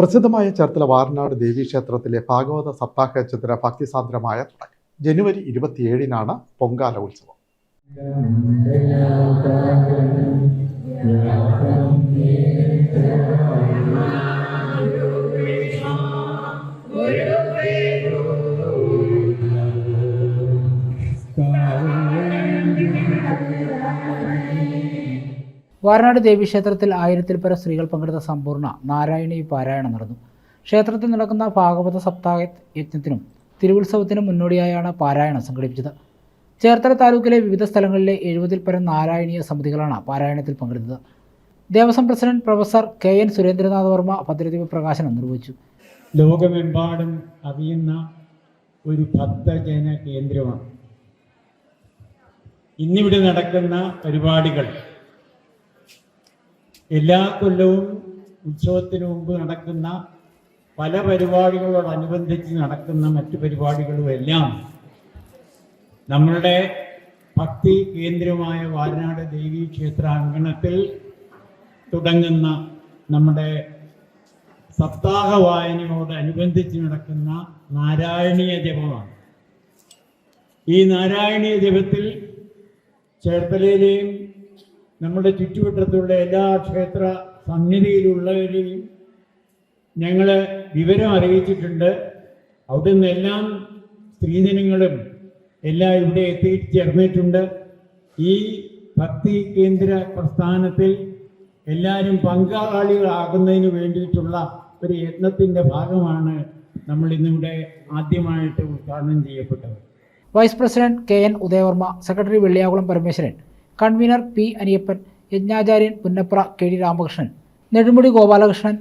പ്രസിദ്ധമായ ചേർത്തല വാരനാട് ദേവീക്ഷേത്രത്തിലെ ഭാഗവത സപ്താഹ ചിത്ര ഭക്തിസാന്ദ്രമായ തുടക്കം. ജനുവരി ഇരുപത്തിയേഴിനാണ് പൊങ്കാല ഉത്സവം. വാരനാട് ദേവീക്ഷേത്രത്തിൽ ആയിരത്തിൽ പരം സ്ത്രീകൾ പങ്കെടുത്ത സമ്പൂർണ നാരായണി പാരായണം നടന്നു. ക്ഷേത്രത്തിൽ നടക്കുന്ന ഭാഗവത സപ്താഹ യജ്ഞത്തിനും തിരുവുത്സവത്തിനും മുന്നോടിയായാണ് പാരായണം സംഘടിപ്പിച്ചത്. ചേർത്തല താലൂക്കിലെ വിവിധ സ്ഥലങ്ങളിലെ എഴുപതിൽ പരം നാരായണീയ സമിതികളാണ് പാരായണത്തിൽ പങ്കെടുത്തത്. Devaswom president professor K N Surendranath Varma ഭദ്രദീപ പ്രകാശനം നിർവഹിച്ചു. ലോകമെമ്പാടും അറിയുന്ന ഒരു ഭക്തജന കേന്ദ്രമാണ്. ഇന്നിവിടെ നടക്കുന്ന പരിപാടികൾ എല്ലാ കൊല്ലവും ഉത്സവത്തിന് മുമ്പ് നടക്കുന്ന പല പരിപാടികളോടനുബന്ധിച്ച് നടക്കുന്ന മറ്റു പരിപാടികളും എല്ലാം നമ്മളുടെ ഭക്തി കേന്ദ്രമായ വാരനാട് ദേവീ ക്ഷേത്ര അങ്കണത്തിൽ തുടങ്ങുന്ന നമ്മുടെ സപ്താഹ വായനയോടനുബന്ധിച്ച് നടക്കുന്ന നാരായണീയ ജപമാണ്. ഈ നാരായണീയ ജപത്തിൽ ചേർത്തലയിലെയും നമ്മുടെ ചുറ്റുവട്ടത്തുള്ള എല്ലാ ക്ഷേത്ര സന്നിധിയിലുള്ളവരെയും ഞങ്ങൾ വിവരം അറിയിച്ചിട്ടുണ്ട്. അവിടെ നിന്നെല്ലാം സ്ത്രീജനങ്ങളും എല്ലാം ഇവിടെ എത്തിച്ചേർന്നിട്ടുണ്ട് ഈ ഭക്തി കേന്ദ്ര പ്രസ്ഥാനത്തിൽ എല്ലാവരും പങ്കാളികളാകുന്നതിന് വേണ്ടിയിട്ടുള്ള ഒരു യത്നത്തിന്റെ ഭാഗമാണ് നമ്മൾ ഇന്നിവിടെ ആദ്യമായിട്ട് ഉദ്ഘാടനം ചെയ്യപ്പെട്ടത്. Vice president K N Udayavarma secretary Velliyakulam Parameswaran convener P Aniyappan യജ്ഞാചാര്യൻ Punnapra K D Ramakrishnan Nedumudi Gopalakrishnan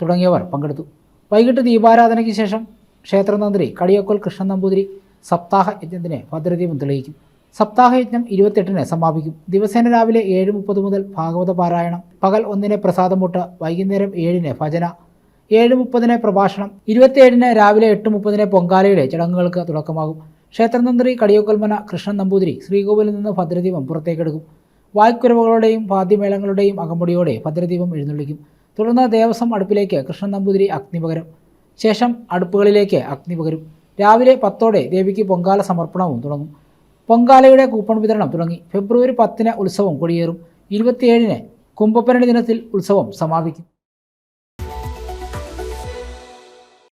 തുടങ്ങിയവർ പങ്കെടുത്തു. വൈകിട്ട് ദീപാരാധനയ്ക്ക് ശേഷം ക്ഷേത്രതന്ത്രി കടിയക്കോൽ കൃഷ്ണൻ നമ്പൂതിരി സപ്താഹ യജ്ഞത്തിന് ഭദ്രദീപം തെളിയിക്കും. സപ്താഹ യജ്ഞം ഇരുപത്തെട്ടിന് സമാപിക്കും. ദിവസേന രാവിലെ ഏഴ് മുപ്പത് മുതൽ ഭാഗവത പാരായണം പകൽ ഒന്നിന് പ്രസാദമുട്ട് വൈകുന്നേരം ഏഴിന് ഭജന ഏഴ് മുപ്പതിന് പ്രഭാഷണം ഇരുപത്തിയേഴിന് രാവിലെ എട്ട് മുപ്പതിന് പൊങ്കാലയുടെ ചടങ്ങുകൾക്ക് തുടക്കമാകും. ക്ഷേത്രതന്ത്രി കടിയോക്കൽമന കൃഷ്ണൻ നമ്പൂതിരി ശ്രീകോവിലിൽ നിന്ന് ഭദ്രദീപം പുറത്തേക്കെടുക്കും. വായ്ക്കുരവുകളുടെയും വാദ്യമേളങ്ങളുടെയും അകമ്പടിയോടെ ഭദ്രദീപം എഴുന്നള്ളിക്കും. തുടർന്ന് ദേവസ്വം അടുപ്പിലേക്ക് കൃഷ്ണൻ നമ്പൂതിരി അഗ്നി പകരും. ശേഷം അടുപ്പുകളിലേക്ക് അഗ്നി പകരും. രാവിലെ പത്തോടെ ദേവിക്ക് പൊങ്കാല സമർപ്പണവും തുടങ്ങും. പൊങ്കാലയുടെ കൂപ്പൺ വിതരണം തുടങ്ങി. ഫെബ്രുവരി പത്തിന് ഉത്സവം കൊടിയേറും. ഇരുപത്തിയേഴിന് കുംഭപ്പരണി ദിനത്തിൽ ഉത്സവം സമാപിക്കും.